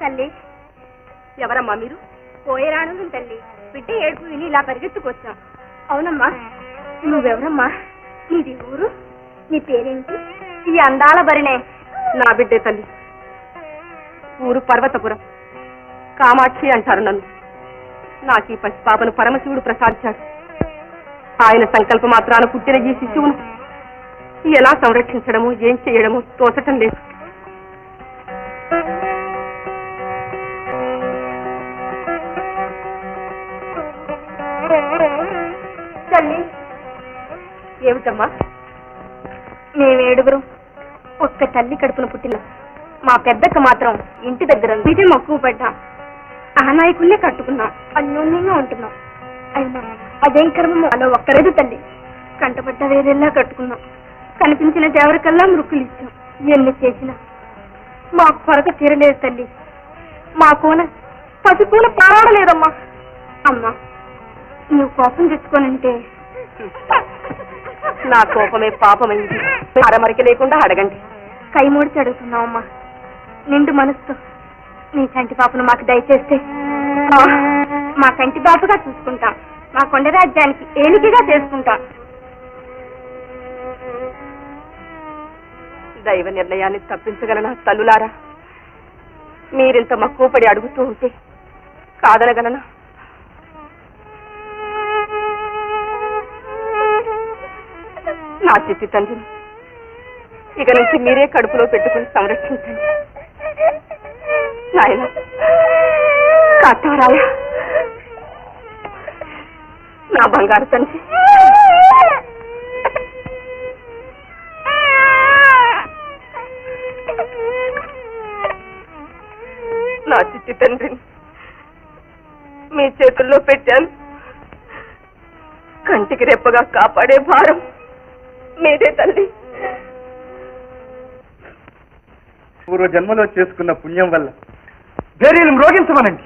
తల్లి. ఎవరమ్మా మీరు? పోయేరానుంది తల్లి. బిడ్డ ఏడుపు విని ఇలా పరిగెత్తుకొచ్చాం. అవునమ్మా. నువ్వెవరమ్మా? నీది ఊరు? నీ పేరేంటి? ఈ అందాల బరినే. నా బిడ్డే తల్లి. ఊరు పర్వతపురం. కామాక్షి అంటారు నన్ను. నాకు ఈ పసి పరమశివుడు ప్రసాదించాడు. ఆయన సంకల్ప మాత్రాన పుట్టిన ఈ శిశువును ఎలా సంరక్షించడము ఏం చేయడము తోచటం లేదు. ఏమిటమ్మా? మేమేడుగురు. ఒక్క తల్లి కడుపున పుట్టిన మా పెద్దక్క మాత్రం ఇంటి దగ్గర మీదే మక్కువ పడ్డాం ఆ నాయకుల్నే కట్టుకున్నాం. అన్యోన్యంగా ఉంటున్నాం. అయినా అదేం కర్మమో? అలా ఒక్కరేదు తల్లి కంటపడ్డ వేరేలా కట్టుకున్నాం. కనిపించిన దేవరికల్లా మృక్కులు ఇచ్చాం. ఎన్ని చేసినా మా కొరత తీరలేదు తల్లి. మా కోన పసిపూల పారాడలేదమ్మా. అమ్మా నువ్వు కోపం తెచ్చుకోనంటే నా కోపమే పాపమైంది. అరమరిక లేకుండా అడగండి. కై ముడిచి అడుగుతున్నావమ్మా నిండు మనసుతో నీ కంటి పాపను మాకు దయచేస్తే. మా కంటి పాపగా చూసుకుంటాం. మా కొండ రాజ్యానికి ఏలికగా చేసుకుంటాం. దైవ నిర్ణయాన్ని తప్పించగలనా తల్లులారా? మీరింత మక్కువపడి అడుగుతూ ఉంటే కాదనగలనా? నా చిట్టి తండ్రిని ఇక నుంచి మీరే కడుపులో పెట్టుకుని సంరక్షించండి. నాయన కాటారాయ నా బంగారు తండ్రి. నా చిట్టి తండ్రిని మీ చేతుల్లో పెట్టాను. కంటికి రెప్పగా కాపాడే భారం మీదే తల్లి. పూర్వ జన్మలో చేసుకున్న పుణ్యం వల్ల ధైర్యం రోగించమనండి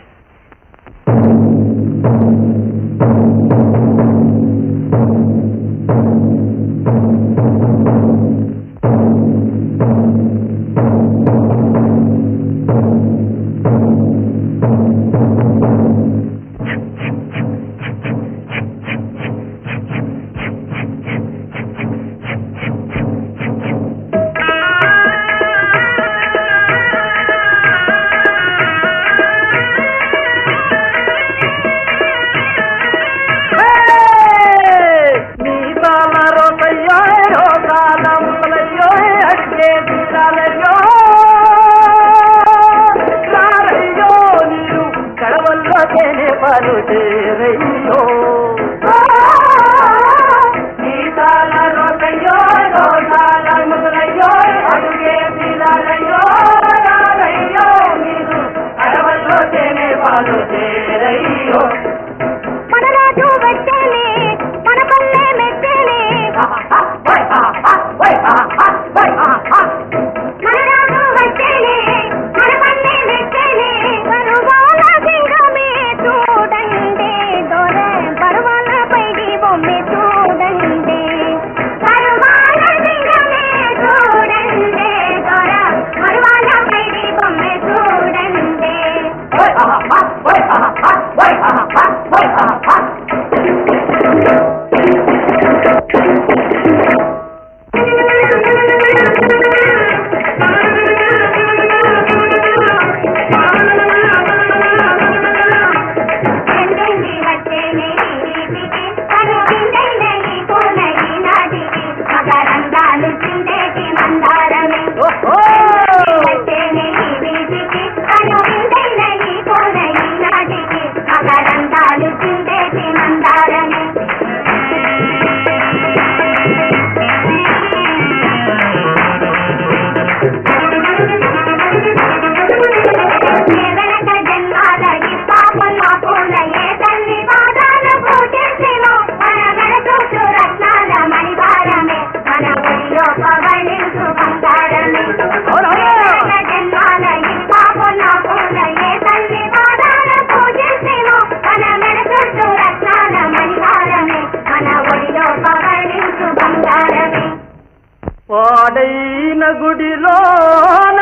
గుడిలోన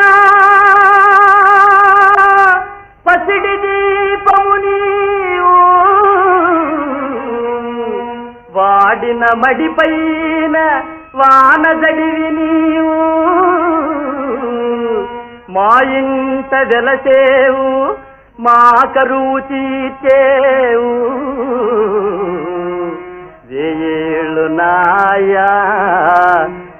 పసిడి దీపముని వాడిన మడిపైన వాన జడివి నీవు. మా ఇంత వెలసేవు మా కరువు తీర్చేవు. వేళ్ళు నాయా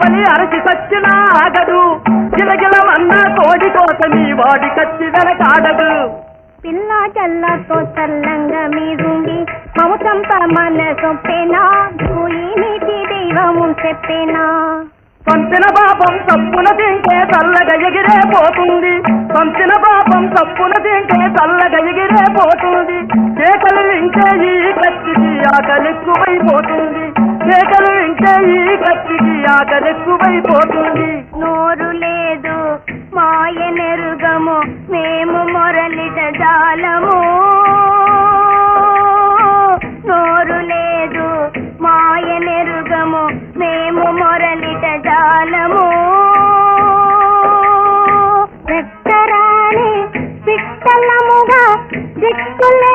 బలి అరచి సచ్చిన ఆగడు. గిలగిలమన్న కోడి కోసమి వాడి కత్తి వెనకాడదు. పిల్ల జల్లతో చల్లంగా మీరుండి మము చంప మన సొప్పేనా పోయి నీతి దైవము చెప్పేనా? పంపిన పాపం తప్పున తింటే చల్లగా ఎగిరే పోతుంది. పంపిన పాపం తప్పున తింటే చల్లగా ఎగిరే పోతుంది. కేకలు వింటే ఈ కత్తికి ఆకలెక్కువైపోతుంది. కేకలు వింటే ఈ కత్తికి ఆకలెక్కువైపోతుంది నోరు లేదు మాయ నెరుగము మేము మొరలిట జాలము. నోరు లేదు మాయ నెరుగము మేము మొరలిట జాలము. రెక్కరాని పిట్టలముగా దిక్కులే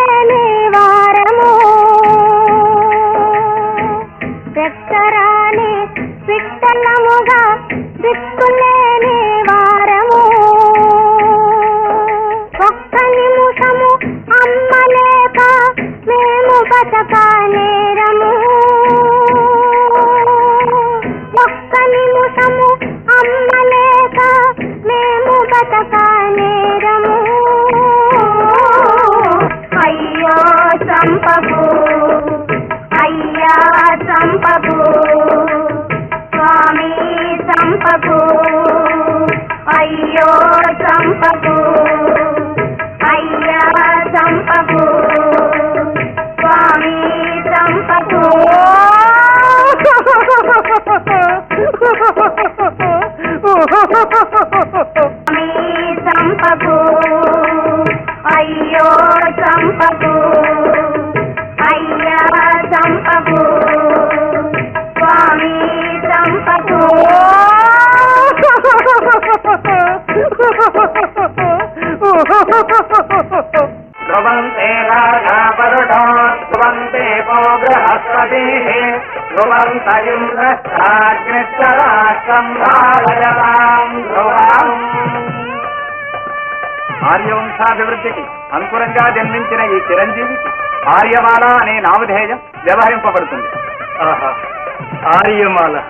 చంపకు అయ్యో చంపకు అయ్యా చంపకు స్వామి చంపకు ధ్రువంతే రాఘాపరుడో ధ్రువంతే పో బృహస్పతి ధ్రువంత ఇంద్రష్టాగ్నిశ్చరాష్ట్రం భారయతాం ధ్రువం ఆర్యవంశాభివృద్ధికి అనుకూలంగా జన్మించిన ఈ చిరంజీవికి ఆర్యమాల అనే నామధేయం వ్యవహరింపబడుతుంది. ఆహా ఆర్యమాల.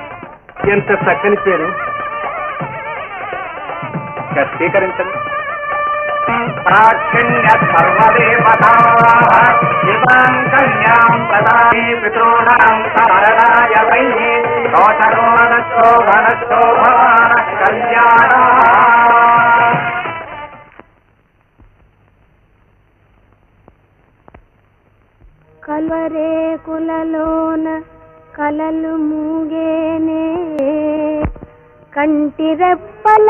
ఎంత చక్కని పేరు. ఇక స్వీకరించండి సాక్షిణ్య సర్వదేవతా శివాం కన్యాం ప్రదాని పితॄణాం సారదాయ వై శోచరోనశోభనశోభాన కళ్యాణ కల్వరేకులలోన కలలు మూగేనే కంటి రెప్పల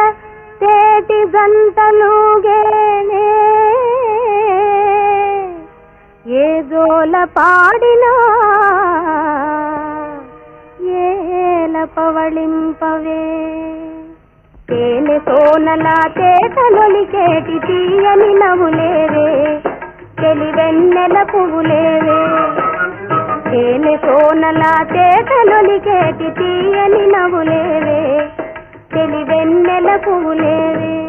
తేటి జంటలుగేనే ఏ జోల పాడినా ఏల పవళింపవే తేనె సోనలా తేటలొలికేటి తీయని నవ్వులేవే. తెలివెన్నెల పువ్వులేవే. తేనె సోనలా తేటలొలికేటి తీయని నవ్వులేవే. తెలివెన్నెల పువ్వులేవే.